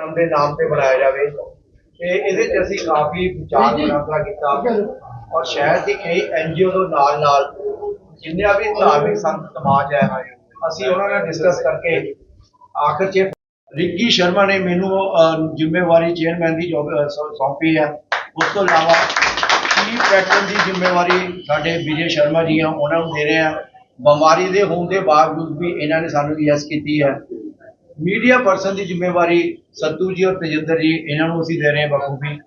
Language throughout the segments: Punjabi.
ਧਰਮ ਦੇ ਨਾਮ ਤੇ ਬਣਾਇਆ ਜਾਵੇ। ਤੇ ਇਹਦੇ 'ਚ ਅਸੀਂ ਕਾਫੀ ਵਿਚਾਰ ਵਿਮਰਸ਼ਾ ਕੀਤਾ। ਔਰ ਸ਼ਹਿਰ ਦੀ ਕਈ ਐਨਜੀਓ ਦੇ ਨਾਲ ਨਾਲ ਜਿੰਨੇ ਵੀ ਧਾਰਮਿਕ ਸੰਤ ਸਮਾਜ ਹੈ ਅਸੀਂ ਉਹਨਾਂ ਨਾਲ ਡਿਸਕਸ ਕਰਕੇ ਆਖਰ 'ਚ ਰਿੱਕੀ ਸ਼ਰਮਾ ਨੇ ਮੈਨੂੰ ਜ਼ਿੰਮੇਵਾਰੀ ਚੇਅਰਮੈਨ ਦੀ ਜੌਬ ਸੌਂਪੀ ਹੈ। ਉਸ ਤੋਂ ਇਲਾਵਾ ਚੀਫ ਪੈਟਰਨ ਦੀ ਜ਼ਿੰਮੇਵਾਰੀ ਸਾਡੇ ਵਿਜੇ ਸ਼ਰਮਾ ਜੀ ਆ ਉਹਨਾਂ ਨੂੰ ਦੇ ਰਹੇ ਆ। ਬਿਮਾਰੀ ਦੇ ਹੋਣ ਦੇ ਬਾਵਜੂਦ ਵੀ ਇਹਨਾਂ ਨੇ ਸਾਨੂੰ ਯੈਸ ਕੀਤੀ ਹੈ। ਮੀਡੀਆ ਪਰਸਨ ਦੀ ਜ਼ਿੰਮੇਵਾਰੀ ਸੱਤੂ ਜੀ ਔਰ ਤੇਜਿੰਦਰ ਜੀ, ਇਹਨਾਂ ਨੂੰ ਅਸੀਂ ਦੇ ਰਹੇ ਹਾਂ ਬਖੂਬੀ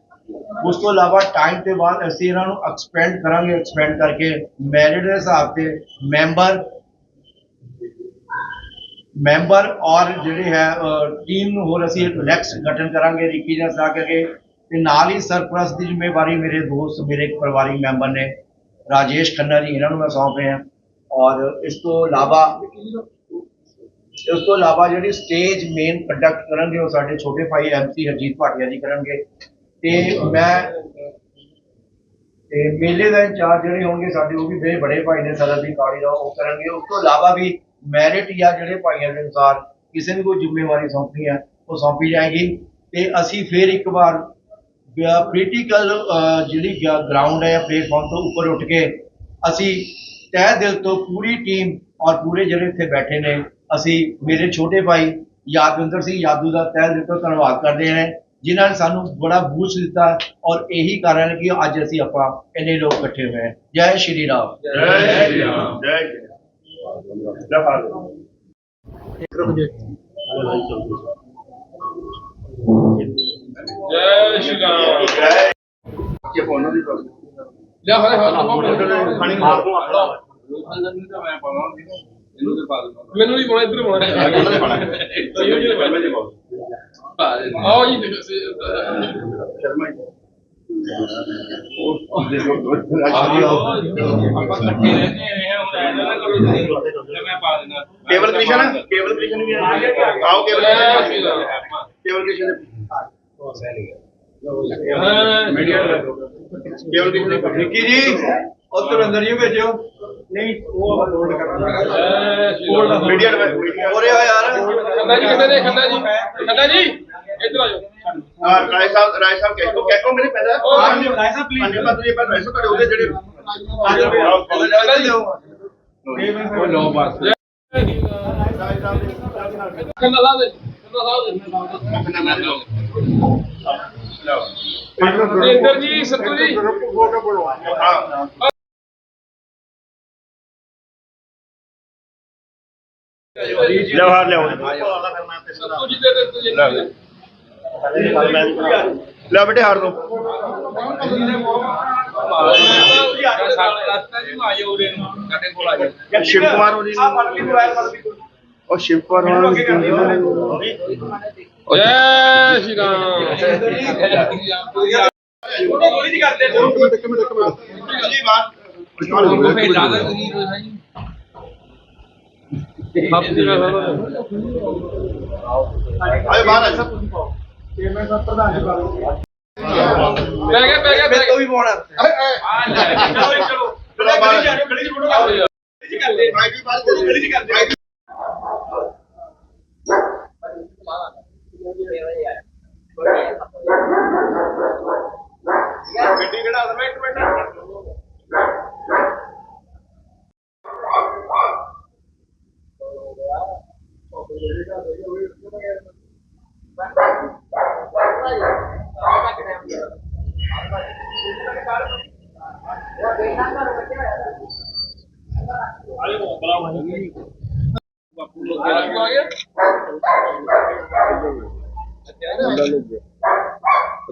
ਉਸ ਤੋਂ ਇਲਾਵਾ ਟਾਈਮ ਤੇ ਬਾਅਦ ਅਸੀਂ ਇਹਨਾਂ ਨੂੰ ਐਕਸਪੈਂਡ ਕਰਾਂਗੇ ਐਕਸਪੈਂਡ ਕਰਕੇ ਮੈਰਿਟ ਦੇ ਹਿਸਾਬ ਤੇ ਮੈਂਬਰ ਮੈਂਬਰ ਔਰ ਜਿਹੜੇ ਹੈ ਟੀਮ ਨੂੰ ਹੋਰ ਅਸੀਂ ਨੈਕਸਟ ਗਠਨ ਕਰਾਂਗੇ, ਰਿੱਕੀ ਨਾਲ ਸਲਾਹ ਕੇ ਤੇ ਨਾਲ ਹੀ ਸਰਪ੍ਰਸਤ ਦੀ ਜ਼ਿੰਮੇਵਾਰੀ ਮੇਰੇ ਦੋਸਤ, ਮੇਰੇ ਪਰਿਵਾਰਿਕ ਮੈਂਬਰ ਨੇ, ਰਾਜੇਸ਼ ਖੰਨਾ ਜੀ, ਇਹਨਾਂ ਨੂੰ ਮੈਂ ਸੌਂਪ ਰਿਹਾ। ਔਰ ਇਸ ਤੋਂ ਇਲਾਵਾ ਇਸ ਤੋਂ ਇਲਾਵਾ ਜਿਹੜੀ ਸਟੇਜ ਮੇਨ ਕੰਡਕਟ ਕਰਨਗੇ, ਉਹ ਸਾਡੇ ਛੋਟੇ ਭਾਈ ਐਮਸੀ ਹਰਜੀਤ ਭਾਟੀਆ ਜੀ ਕਰਨਗੇ। ਤੇ ਮੈਂ ਤੇ ਮੇਲੇ ਦਾ ਇੰਚਾਰਜ ਜਿਹੜੇ ਹੋਣਗੇ ਸਾਡੇ, ਉਹ ਵੀ ਮੇਰੇ ਬੜੇ ਭਾਈ ਨੇ ਸਰਦੀ ਕਾਲੀ ਦਾ ਉਹ ਕਰਨਗੇ। ਉਸ ਤੋਂ ਇਲਾਵਾ ਵੀ ਮੈਰਿਟ ਜਾਂ ਜਿਹੜੇ ਭਾਈਆਂ ਦੇ ਅਨੁਸਾਰ ਕਿਸੇ ਨੂੰ ਕੋਈ ਜ਼ਿੰਮੇਵਾਰੀ ਸੌਂਪਣੀ ਹੈ, ਉਹ ਸੌਂਪੀ ਜਾਏਗੀ। ਤੇ ਅਸੀਂ ਫਿਰ ਇੱਕ ਵਾਰ ਪੋਲੀਟੀਕਲ ਜਿਹੜੀ ਗਰਾਊਂਡ ਹੈ ਜਾਂ ਪਲੇਟਫਾਰਮ ਤੋਂ ਉੱਪਰ ਉੱਠ ਕੇ ਅਸੀਂ ਤਹਿ ਦਿਲ ਤੋਂ ਪੂਰੀ ਟੀਮ ਔਰ ਪੂਰੇ ਜਿਹੜੇ ਇੱਥੇ ਬੈਠੇ ਨੇ ਅਸੀਂ ਮੇਰੇ ਛੋਟੇ ਭਾਈ ਯਾਦਵਿੰਦਰ ਸਿੰਘ ਯਾਦੂ ਦਾ ਤਹਿ ਦਿਲ ਤੋਂ ਧੰਨਵਾਦ ਕਰਦੇ ਹਾਂ ਜਿਨ੍ਹਾਂ ਨੇ ਸਾਨੂੰ ਬੜਾ ਬੂਝ ਦਿੱਤਾ ਔਰ ਇਹੀ ਕਾਰਨ ਹੈ ਕਿ ਅੱਜ ਅਸੀਂ ਆਪਾਂ ਇੰਨੇ ਲੋਕ ਇਕੱਠੇ ਹੋਏ ਹਾਂ ਜੈ ਸ਼੍ਰੀ ਰਾਮ ਜੈ ਸ਼੍ਰੀ ਰਾਮ ਜੈ ਸ਼੍ਰੀ ਰਾਮ ਜੈ ਸ਼੍ਰੀ ਰਾਮ ਜੈ ਇਹ ਫੋਨ ਦੀ ਲੈ ਹਾਲੇ ਹਾਲੇ ਪਾਣੀ ਮਾਰ ਦੂੰ ਆਪਣਾ ਮੈਨੂੰ ਨਹੀਂ ਪਾਉਣਾ ਇੱਧਰ ਪਾਉਣਾ ਆਓ ਜੀ ਦੇਖੋ ਸੇ- ਸ਼ਰਮਾ ਜੀ ਆਪਾਂ ਇਕੱਠੇ ਰਹਿੰਦੇ ਆ ਹੁਣ ਐਂ ਨਾ ਕਰੋ ਤੁਸੀਂ ਮੈਂ ਪਾ ਦੇਣਾ ਕੇਵਲ ਕ੍ਰਿਸ਼ਨ ਕੇਵਲ ਕ੍ਰਿਸ਼ਨ ਵੀ ਆਓ ਕੇਵਲ ਜੈ ਸ਼੍ਰੀ ਕ੍ਰਿਸ਼ਨ ਰਾਮ ਕੇਵਲ ਕ੍ਰਿਸ਼ਨ ਹਾਂ। ਮੀਡੀਆ ਕੇਵਲ ਕ੍ਰਿਸ਼ਨ ਵਿੱਕੀ ਜੀ ਉਹ ਤੁਰਿੰਦਰ ਜੀ ਭੇਜੋ ਨਹੀਂ ਉਹ ਲੋਡ ਕਰਨਾ ਰਾਮ ਮੀਡੀਆ ਹੋਰੇ ਹੋ ਯਾਰ। ਖੰਨਾ ਜੀ ਕਿੱਥੇ ਨੇ ਖੰਨਾ ਜੀ। ਖੰਨਾ ਜੀ ਇੱਧਰ ਆ ਜਾਓ। ਹਾਂ ਰਾਏ ਸਾਹਿਬ ਰਾਏ ਸਾਹਿਬ ਕਹਿ ਕੋ ਕਹਿ ਕੋ ਮੇਰੇ ਪੈਦਾ ਰਾਏ ਸਾਹਿਬ ਪਲੀਜ਼ ਪੰਜ ਪੱਤਰੀ ਪਰ ਰਾਏ ਸਾਹਿਬ ਤੁਹਾਡੇ ਉਹਦੇ ਜਿਹੜੇ ਖੰਨਾ ਜੀ। ਉਹ ਲੋ ਬਸ। ਖੰਨਾ ਲਾ ਦੇ ਖੰਨਾ ਲਾ ਦੇ। ਇੰਦਰ ਜੀ ਸੱਤੂ ਜੀ। ਹਾਂ। ਜਵਾਹਰ ਲਿਆਓ। ਜੀ ਲੈ। ਬੇਟੇ ਹਾਰ ਦੋ। ਸ਼ਿਵ ਕੁਮਾਰ ਹੋਰੀ ਉਹ ਸ਼ਿਵ ਕੁਮਾਰ ਹੋਰੀ ਜੈ ਸ਼੍ਰੀ ਰਾਮ। ਆਏ ਬਾਹਰ ਅੱਛਾ ਪੈ ਗਿਆ ਪੈ ਗਿਆ ਪੈ ਤੋਂ ਵੀ ਪਾਉਣਾ ਚਲੋ ਬਾਹਰ ਗਲੀ ਚ ਫੋਟੋ ਗਿਆ ਮਾਈਕ ਵੀ ਬਾਹਰ ਗਲੀ ਚ ਕਰਦੇ ਗੱਡੀ ਕਿਹੜਾ ਮੈਂ ਇੱਕ ਮਿੰਟ ਆ ਗਿਆ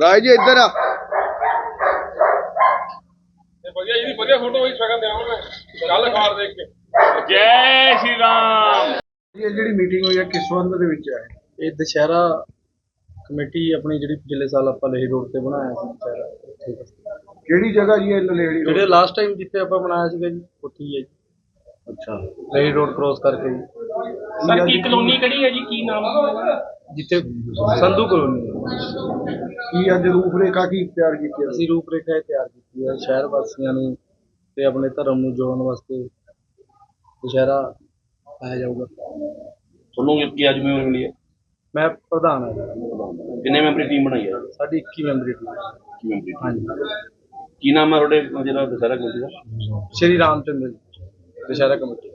ਰਾਜ ਜੀ ਇੱਧਰ ਆ ਇਹ ਵਧੀਆ ਜੀ ਵਧੀਆ ਫੋਟੋ ਹੋਈ ਸ਼ਗਨ ਦੇਵਾਂਗਾ ਮੈਂ ਕੱਲ ਅਖਬਾਰ ਦੇਖ ਕੇ ਜੈ ਸ਼੍ਰੀ ਰਾਮ ਇਹ ਜਿਹੜੀ ਮੀਟਿੰਗ ਹੋਈ ਹੈ ਕਿਸ ਸੰਬੰਧ ਦੇ ਵਿੱਚ ਹੈ ਇਹ ਦੁਸ਼ਹਿਰਾ ਕਮੇਟੀ ਆਪਣੀ ਜਿਹੜੀ ਪਿਛਲੇ ਸਾਲ ਆਪਾਂ ਲਹੀ ਰੋਡ ਤੇ ਬਣਾਇਆ ਸੀ ਦੁਸ਼ਹਿਰਾ ਉੱਥੇ ਦਾ। ਕਿਹੜੀ ਜਗ੍ਹਾ ਜੀ ਇਹ ਲਲੇੜੀ ਜਿਹੜੇ ਲਾਸਟ ਟਾਈਮ ਜਿੱਥੇ ਆਪਾਂ ਬਣਾਇਆ ਸੀਗਾ ਜੀ ਉੱਥੇ ਹੀ ਹੈ ਜੀ। ਅੱਛਾ। ਲਹੀ ਰੋਡ ਕ੍ਰੋਸ ਕਰਕੇ ਜੀ। ਸਰ ਕੀ ਕਲੋਨੀ ਕਿਹੜੀ ਹੈ ਜੀ? ਕੀ ਨਾਮ ਜਿੱਥੇ ਸੰਧੂ ਕਲੋਨੀ ਕੀ ਅੱਜ ਰੂਪਰੇਖਾ ਕੀ ਤਿਆਰ ਕੀਤੀ ਅਸੀਂ ਰੂਪਰੇਖਾ ਇਹ ਤਿਆਰ ਕੀਤੀ ਹੈ। ਸ਼ਹਿਰ ਵਾਸੀਆਂ ਨੂੰ ਤੇ ਆਪਣੇ ਧਰਮ ਨੂੰ ਜੋੜਨ ਵਾਸਤੇ ਦੁਸ਼ਹਿਰਾ ਆਇਆ ਜਾਊਗਾ। ਤੁਹਾਨੂੰ ਕੀ ਅੱਜ ਮੈਨੂੰ ਮਿਲੀ ਹੈ? ਮੈਂ ਪ੍ਰਧਾਨ ਹਾਂ ਕਿੰਨੇ ਮੈਂਬਰੀ ਟੀਮ ਬਣਾਈ ਹੈ? ਸਾਡੀ 21 ਮੈਂਬਰੀ ਟੀਮ ਕੀ ਮੈਂਬਰੀ ਟੀਮ ਹਾਂਜੀ। ਕੀ ਨਾਮ ਹੈ ਤੁਹਾਡੇ? ਜਿਹੜਾ ਦਸਹਿਰਾ ਕਮੇਟੀ ਦਾ। ਸ਼੍ਰੀ ਰਾਮਚੰਦਰ ਜੀ, ਦੁਸ਼ਹਿਰਾ ਕਮੇਟੀ।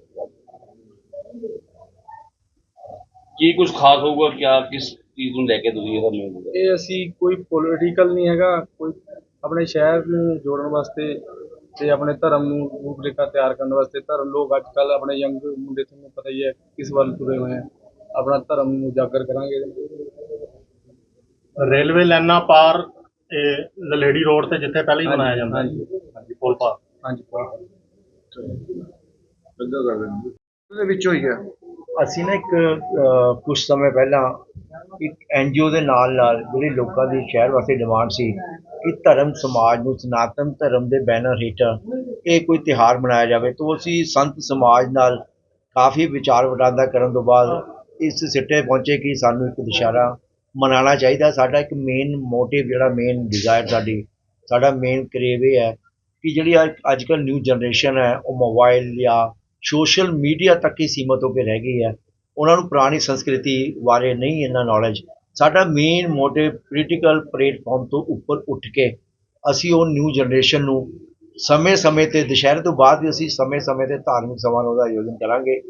ਕੀ ਕੁਝ ਖਾਸ ਹੋਊਗਾ ਕਿਆ ਕਿਸ ਚੀਜ਼ ਨੂੰ ਲੈ ਕੇ ਤੁਸੀਂ ਇਹਦਾ ਨਿਯਮ ਹੋਊਗਾ ਇਹ ਅਸੀਂ ਕੋਈ ਪੋਲੀਟੀਕਲ ਨਹੀਂ ਹੈਗਾ ਕੋਈ ਆਪਣੇ ਸ਼ਹਿਰ ਨੂੰ ਜੋੜਨ ਵਾਸਤੇ ਤੇ ਆਪਣੇ ਧਰਮ ਨੂੰ ਰੂਪਰੇਖਾ ਤਿਆਰ ਕਰਨ ਵਾਸਤੇ ਧਰਮ ਲੋਕ ਅੱਜ ਕੱਲ ਆਪਣੇ ਯੰਗ ਮੁੰਡੇ ਤੁਹਾਨੂੰ ਪਤਾ ਹੀ ਹੈ ਕਿਸ ਵੱਲ ਤੁਰੇ ਹੋਏ ਆ। ਆਪਣਾ ਧਰਮ ਨੂੰ ਉਜਾਗਰ ਕਰਾਂਗੇ। ਰੇਲਵੇ ਲਾਈਨਾਂ ਪਾਰ ਇਹ ਲਲੇੜੀ ਰੋਡ ਤੇ ਜਿੱਥੇ ਪਹਿਲਾਂ ਹੀ ਮਨਾਇਆ ਜਾਂਦਾ ਹਾਂਜੀ। ਹਾਂਜੀ ਪੁਲ ਪਾਰ। ਹਾਂਜੀ ਦੇ ਵਿੱਚ ਹੋਈ ਹੈ। ਅਸੀਂ ਨਾ ਇੱਕ ਕੁਝ ਸਮੇਂ ਪਹਿਲਾਂ ਇੱਕ ਐਨਜੀਓ ਦੇ ਨਾਲ ਨਾਲ ਜਿਹੜੀ ਲੋਕਾਂ ਦੀ ਸ਼ਹਿਰ ਵਾਸਤੇ ਡਿਮਾਂਡ ਸੀ ਕਿ ਧਰਮ ਸਮਾਜ ਨੂੰ ਸਨਾਤਨ ਧਰਮ ਦੇ ਬੈਨਰ ਹੇਠ ਇਹ ਕੋਈ ਤਿਹਾਰ ਮਨਾਇਆ ਜਾਵੇ ਤੋਂ ਅਸੀਂ ਸੰਤ ਸਮਾਜ ਨਾਲ ਕਾਫੀ ਵਿਚਾਰ ਵਟਾਂਦਰਾ ਕਰਨ ਤੋਂ ਬਾਅਦ ਇਸ ਸਿੱਟੇ ਪਹੁੰਚੇ ਕਿ ਸਾਨੂੰ ਇੱਕ ਦੁਸ਼ਹਿਰਾ ਮਨਾਉਣਾ ਚਾਹੀਦਾ। ਸਾਡਾ ਇੱਕ ਮੇਨ ਮੋਟਿਵ ਜਿਹੜਾ ਮੇਨ ਡਿਜ਼ਾਇਰ ਸਾਡੀ, ਸਾਡਾ ਮੇਨ ਕਰੇਵ ਇਹ ਹੈ ਕਿ ਜਿਹੜੀ ਅੱਜ ਕੱਲ੍ਹ ਨਿਊ ਜਨਰੇਸ਼ਨ ਹੈ, ਉਹ ਮੋਬਾਈਲ ਜਾਂ ਸੋਸ਼ਲ ਮੀਡੀਆ ਤੱਕ ਹੀ ਸੀਮਤ ਹੋ ਕੇ ਰਹਿ ਗਈ ਹੈ। ਉਹਨਾਂ ਨੂੰ ਪੁਰਾਣੀ ਸੰਸਕ੍ਰਿਤੀ ਬਾਰੇ ਨਹੀਂ ਇੰਨਾ ਨੌਲੇਜ ਸਾਡਾ ਮੇਨ ਮੋਟਿਵ ਪੋਲੀਟੀਕਲ ਪਲੇਟਫਾਰਮ ਤੋਂ ਉੱਪਰ ਉੱਠ ਕੇ ਅਸੀਂ ਉਹ ਨਿਊ ਜਨਰੇਸ਼ਨ ਨੂੰ ਸਮੇਂ-ਸਮੇਂ ਤੇ, ਦੁਸ਼ਹਿਰੇ ਤੋਂ ਬਾਅਦ ਵੀ ਅਸੀਂ ਸਮੇਂ-ਸਮੇਂ ਤੇ ਧਾਰਮਿਕ ਸਮਾਰੋਹ ਦਾ ਆਯੋਜਨ ਕਰਾਂਗੇ।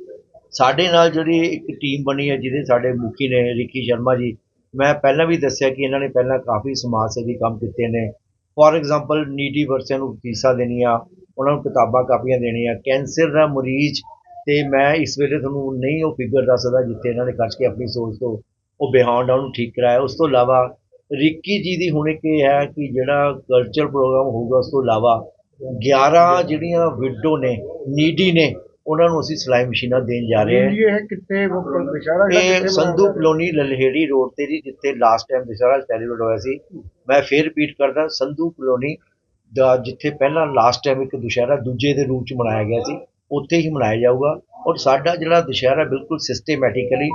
ਸਾਡੇ ਨਾਲ ਜਿਹੜੀ ਇੱਕ ਟੀਮ ਬਣੀ ਹੈ, ਜਿਹਦੇ ਸਾਡੇ ਮੁਖੀ ਨੇ ਰਿੱਕੀ ਸ਼ਰਮਾ ਜੀ ਮੈਂ ਪਹਿਲਾਂ ਵੀ ਦੱਸਿਆ ਕਿ ਇਹਨਾਂ ਨੇ ਪਹਿਲਾਂ ਕਾਫੀ ਸਮਾਜ ਸੇਵੀ ਕੰਮ ਕੀਤੇ ਨੇ। ਫੋਰ ਐਗਜ਼ਾਮਪਲ ਨੀਡੀ ਵਰਸਿਆਂ ਨੂੰ ਫੀਸਾਂ ਦੇਣੀਆਂ, ਉਹਨਾਂ ਨੂੰ ਕਿਤਾਬਾਂ ਕਾਪੀਆਂ ਦੇਣੀਆਂ, ਕੈਂਸਰ ਦਾ ਮਰੀਜ਼, ਤੇ ਮੈਂ ਇਸ ਵੇਲੇ ਤੁਹਾਨੂੰ ਨਹੀਂ ਉਹ ਫਿਗਰ ਦੱਸ ਸਕਦਾ ਜਿੱਥੇ ਇਹਨਾਂ ਨੇ ਖਰਚ ਕੇ ਆਪਣੀ ਸੋਚ ਤੋਂ ਉਹ ਬਿਹਾਉਂਡ ਉਹਨੂੰ ਠੀਕ ਕਰਾਇਆ। ਉਸ ਤੋਂ ਇਲਾਵਾ ਰਿੱਕੀ ਜੀ ਦੀ ਹੁਣ ਇੱਕ ਇਹ ਹੈ ਕਿ ਜਿਹੜਾ ਕਲਚਰ ਪ੍ਰੋਗਰਾਮ ਹੋਊਗਾ, ਉਸ ਤੋਂ ਇਲਾਵਾ 11 ਜਿਹੜੀਆਂ ਵਿਡੋ ਨੇ ਨੀਡੀ ਨੇ ਉਹਨਾਂ ਨੂੰ ਅਸੀਂ ਸਿਲਾਈ ਮਸ਼ੀਨਾਂ ਦੇਣ ਜਾ ਰਹੇ ਹਾਂ। ਇਹ ਕਿੱਥੇ ਦੁਸ਼ਹਿਰਾ ਇਹ ਸੰਧੂ ਕਲੋਨੀ ਲਲਹੇੜੀ ਰੋਡ ਤੇ ਜੀ ਜਿੱਥੇ ਲਾਸਟ ਟਾਈਮ ਦੁਸ਼ਹਿਰਾ ਸੈਲੀਬ੍ਰੇਟ ਹੋਇਆ ਸੀ। ਮੈਂ ਫੇਰ ਰਿਪੀਟ ਕਰਦਾ ਸੰਧੂ ਕਲੋਨੀ ਦਾ ਜਿੱਥੇ ਪਹਿਲਾਂ ਲਾਸਟ ਟਾਈਮ ਇੱਕ ਦੁਸ਼ਹਿਰਾ ਦੂਜੇ ਦੇ ਰੂਪ ਚ ਮਨਾਇਆ ਗਿਆ ਸੀ ਉੱਥੇ ਹੀ ਮਨਾਇਆ ਜਾਊਗਾ। ਔਰ ਸਾਡਾ ਜਿਹੜਾ ਦੁਸ਼ਹਿਰਾ ਬਿਲਕੁਲ ਸਿਸਟੇਮੈਟਿਕਲੀ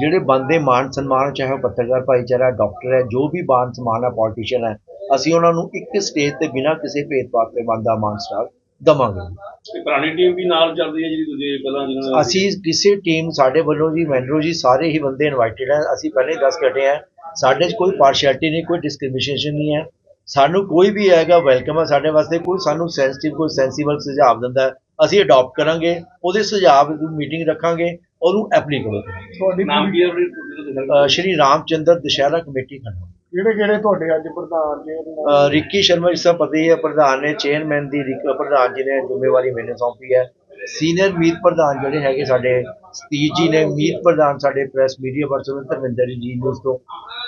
ਜਿਹੜੇ ਬੰਦੇ ਮਾਨ ਸਨਮਾਨ ਚਾਹੇ ਉਹ ਪੱਤਰਕਾਰ ਭਾਈਚਾਰਾ ਡਾਕਟਰ ਹੈ ਜੋ ਵੀ ਮਾਨ ਸਨਮਾਨ ਹੈ ਪੋਲੀਟੀਸ਼ੀਅਨ ਹੈ ਅਸੀਂ ਉਹਨਾਂ ਨੂੰ ਇੱਕ ਸਟੇਜ ਤੇ ਬਿਨਾਂ ਕਿਸੇ ਭੇਦਭਾਵ ਤੇ ਬੰਦਾ ਮਾਨ ਸਟਾਰ। ਦਵਾਂਗੇ। ਤੇ ਪੁਰਾਣੀ ਟੀਮ ਵੀ ਨਾਲ ਚੱਲਦੀ ਹੈ ਜਿਹੜੀ ਤੁਸੀਂ ਪਹਿਲਾਂ ਜਿਹਨਾਂ ਨੇ- ਅਸੀਂ ਕਿਸੇ ਟੀਮ ਸਾਡੇ ਵੱਲੋਂ ਜੀ ਮੈਨਰੋ ਜੀ ਸਾਰੇ ਹੀ ਬੰਦੇ ਇਨਵਾਈਟਡ ਹੈ। ਅਸੀਂ ਪਹਿਲੇ ਹੀ ਦੱਸ ਕੇ ਹਟੇ ਹਾਂ। ਸਾਡੇ 'ਚ ਕੋਈ ਪਾਰਸ਼ੈਲਿਟੀ ਨਹੀਂ ਕੋਈ ਡਿਸਕ੍ਰਿਮੀਨੇਸ਼ਨ ਨਹੀਂ ਹੈ। ਸਾਨੂੰ ਕੋਈ ਵੀ ਹੈਗਾ ਵੈਲਕਮ ਹੈ ਸਾਡੇ ਵਾਸਤੇ। ਕੋਈ ਸਾਨੂੰ ਸੈਂਸਿਟਿਵ ਕੋਈ ਸੈਂਸੀਬਲ ਸੁਝਾਅ ਦਿੰਦਾ ਹੈ, ਅਸੀਂ ਅਡਾਪਟ ਕਰਾਂਗੇ ਉਹਦੇ ਸੁਝਾਅ ਦੀ ਮੀਟਿੰਗ ਰੱਖਾਂਗੇ ਉਹਨੂੰ ਐਪਲੀਕੇਬਲ ਕਰਾਂਗੇ ਤੁਹਾਡੀ ਨਾਮ ਕੀ ਹੈ ਅਹ ਸ਼੍ਰੀ ਰਾਮਚੰਦਰ ਦੁਸ਼ਹਿਰਾ ਕਮੇਟੀ ਖੰਨਾ ਕਿਹੜੇ ਕਿਹੜੇ ਤੁਹਾਡੇ ਅੱਜ ਪ੍ਰਧਾਨ ਜੀ ਅਹ ਰਿੱਕੀ ਸ਼ਰਮਾ ਜਿਸ ਦਾ ਪਤਾ ਹੀ ਹੈ, ਪ੍ਰਧਾਨ ਨੇ ਚੇਅਰਮੈਨ ਦੀ ਰਿਕ- ਪ੍ਰਧਾਨ ਜੀ ਨੇ ਜ਼ਿੰਮੇਵਾਰੀ ਮੈਨੂੰ ਸੌਂਪੀ ਹੈ। ਸੀਨੀਅਰ ਮੀਤ ਪ੍ਰਧਾਨ ਜਿਹੜੇ ਹੈਗੇ ਸਾਡੇ ਸਤੀਸ਼ ਜੀ ਨੇ ਮੀਤ ਪ੍ਰਧਾਨ ਸਾਡੇ ਪ੍ਰੈਸ ਮੀਡੀਆ ਪਰਸਨ ਧਰਮਿੰਦਰ ਜੀ ਨਿਊਜ਼ ਤੋਂ।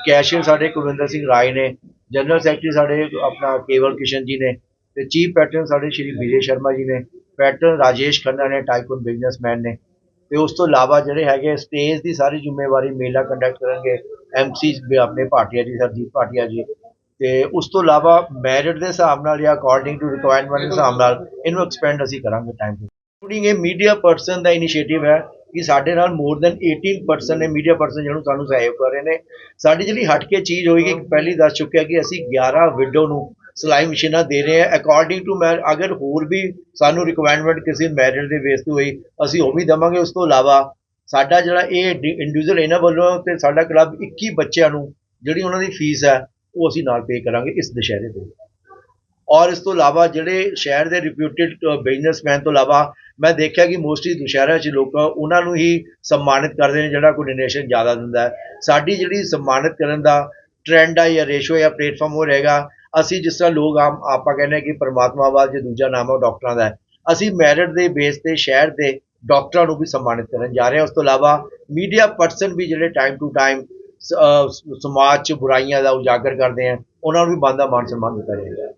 ਕੈਸ਼ੀਅਰ ਸਾਡੇ ਕੁਲਵਿੰਦਰ ਸਿੰਘ ਰਾਏ ਨੇ ਜਨਰਲ ਸੈਕਟਰੀ ਸਾਡੇ ਆਪਣਾ ਕੇਵਲ ਕਿਸ਼ਨ ਜੀ ਨੇ, ਤੇ ਚੀਫ ਪੈਟਰਨ ਸਾਡੇ ਸ਼੍ਰੀ ਵਿਜੇ ਸ਼ਰਮਾ ਜੀ ਨੇ ਪੈਟਰਨ ਰਾਜੇਸ਼ ਖੰਨਾ ਨੇ ਟਾਈਕਨ ਬਿਜ਼ਨਸਮੈਨ ਨੇ। ਤੇ ਉਸ ਤੋਂ ਇਲਾਵਾ ਜਿਹੜੇ ਹੈਗੇ ਸਟੇਜ ਦੀ ਸਾਰੀ ਜ਼ਿੰਮੇਵਾਰੀ ਮੇਲਾ ਕੰਡਕਟ ਕਰਨਗੇ। ਐਮਸੀ ਆਪਣੇ ਭਾਟੀਆ ਜੀ, ਸਰਜੀਤ ਭਾਟੀਆ ਜੀ ਤੇ ਉਸ ਤੋਂ ਇਲਾਵਾ ਮੈਰਿਟ ਦੇ ਹਿਸਾਬ ਨਾਲ ਜਾਂ ਅਕੋਰਡਿੰਗ ਟੂ ਰਿਕੁਆਇਰਮੈਂਟ ਦੇ ਹਿਸਾਬ ਨਾਲ ਇਹਨੂੰ ਐਕਸਪੈਂਡ ਅਸੀਂ ਕਰਾਂਗੇ ਟਾਈਮ ਤੇ। ਇੰਕਲੂਡਿੰਗ ਇਹ ਮੀਡੀਆ ਪਰਸਨ ਦਾ ਇਨੀਸ਼ੀਏਟਿਵ ਹੈ ਕਿ ਸਾਡੇ ਨਾਲ ਮੋਰ ਦੈਨ 18% ਨੇ ਮੀਡੀਆ ਪਰਸਨ ਜਿਹਨੂੰ ਸਾਨੂੰ ਸਹਿਯੋਗ ਕਰ ਰਹੇ ਨੇ। ਸਾਡੀ ਜਿਹੜੀ ਹਟ ਕੇ ਚੀਜ਼ ਹੋਏਗੀ ਪਹਿਲੀ ਦੱਸ ਚੁੱਕਿਆ ਕਿ ਅਸੀਂ 11 ਵਿਡੋ ਨੂੰ ਸਿਲਾਈ ਮਸ਼ੀਨਾਂ ਦੇ ਰਹੇ ਹਾਂ। ਅਕੋਰਡਿੰਗ ਟੂ ਮੈਂ, ਅਗਰ ਹੋਰ ਵੀ ਸਾਨੂੰ ਰਿਕੁਆਇਰਮੈਂਟ ਕਿਸੇ ਮੈਰਿਟ ਦੇ ਬੇਸ ਤੇ ਹੋਈ, ਅਸੀਂ ਉਹ ਵੀ ਦਵਾਂਗੇ। ਉਸ ਤੋਂ ਇਲਾਵਾ ਸਾਡਾ ਜਿਹੜਾ ਇਹ ਇੰਡੀਵਿਜੂਅਲ ਇਹਨਾਂ ਵੱਲੋਂ ਤੇ ਸਾਡਾ ਕਲੱਬ 21 ਬੱਚਿਆਂ ਨੂੰ ਜਿਹੜੀ ਉਹਨਾਂ ਦੀ ਫੀਸ ਹੈ, ਉਹ ਅਸੀਂ ਨਾਲ ਪੇ ਕਰਾਂਗੇ ਇਸ ਦੁਸ਼ਹਿਰੇ ਤੇ ਔਰ ਇਸ ਤੋਂ ਇਲਾਵਾ ਜਿਹੜੇ ਸ਼ਹਿਰ ਦੇ ਰਿਪਿਊਟਿਡ ਬਿਜ਼ਨਸਮੈਨ ਤੋਂ ਇਲਾਵਾ ਮੈਂ ਦੇਖਿਆ ਕਿ ਮੋਸਟਲੀ ਦੁਸ਼ਹਿਰਾ 'ਚ ਲੋਕ ਉਹਨਾਂ ਨੂੰ ਹੀ ਸਨਮਾਨਿਤ ਕਰਦੇ ਨੇ, ਜਿਹੜਾ ਕੋਈ ਡੋਨੇਸ਼ਨ ਜ਼ਿਆਦਾ ਦਿੰਦਾ ਹੈ। ਸਾਡੀ ਜਿਹੜੀ ਸਨਮਾਨਿਤ ਕਰਨ ਦਾ ਟ੍ਰੈਂਡ ਆ ਜਾਂ ਰੇਸ਼ੋ ਜਾਂ ਪਲੇਟਫਾਰਮ ਹੋ ਰਹੇਗਾ। ਅਸੀਂ ਜਿਸ ਤਰ੍ਹਾਂ ਲੋਕ ਆਮ, ਆਪਾਂ ਕਹਿੰਦੇ ਹਾਂ ਕਿ ਪਰਮਾਤਮਾਵਾਦ ਜੇ ਦੂਜਾ ਨਾਮ ਹੈ ਉਹ ਡਾਕਟਰਾਂ ਦਾ ਅਸੀਂ ਮੈਰਿਟ ਦੇ ਬੇਸ ਤੇ, ਸ਼ਹਿਰ ਦੇ ਡਾਕਟਰਾਂ ਨੂੰ ਵੀ ਸਨਮਾਨਿਤ ਕਰਨ ਜਾ ਰਹੇ ਹਾਂ। ਉਸ ਤੋਂ ਇਲਾਵਾ ਮੀਡੀਆ ਪਰਸਨ ਵੀ ਜਿਹੜੇ ਟਾਈਮ ਟੂ ਟਾਈਮ ਸਮਾਜ 'ਚ ਬੁਰਾਈਆਂ ਦਾ ਉਜਾਗਰ ਕਰਦੇ ਆ, ਉਹਨਾਂ ਨੂੰ ਵੀ ਬਣਦਾ ਮਾਨ ਸਨਮਾਨ ਦਿੱਤਾ ਜਾਏਗਾ।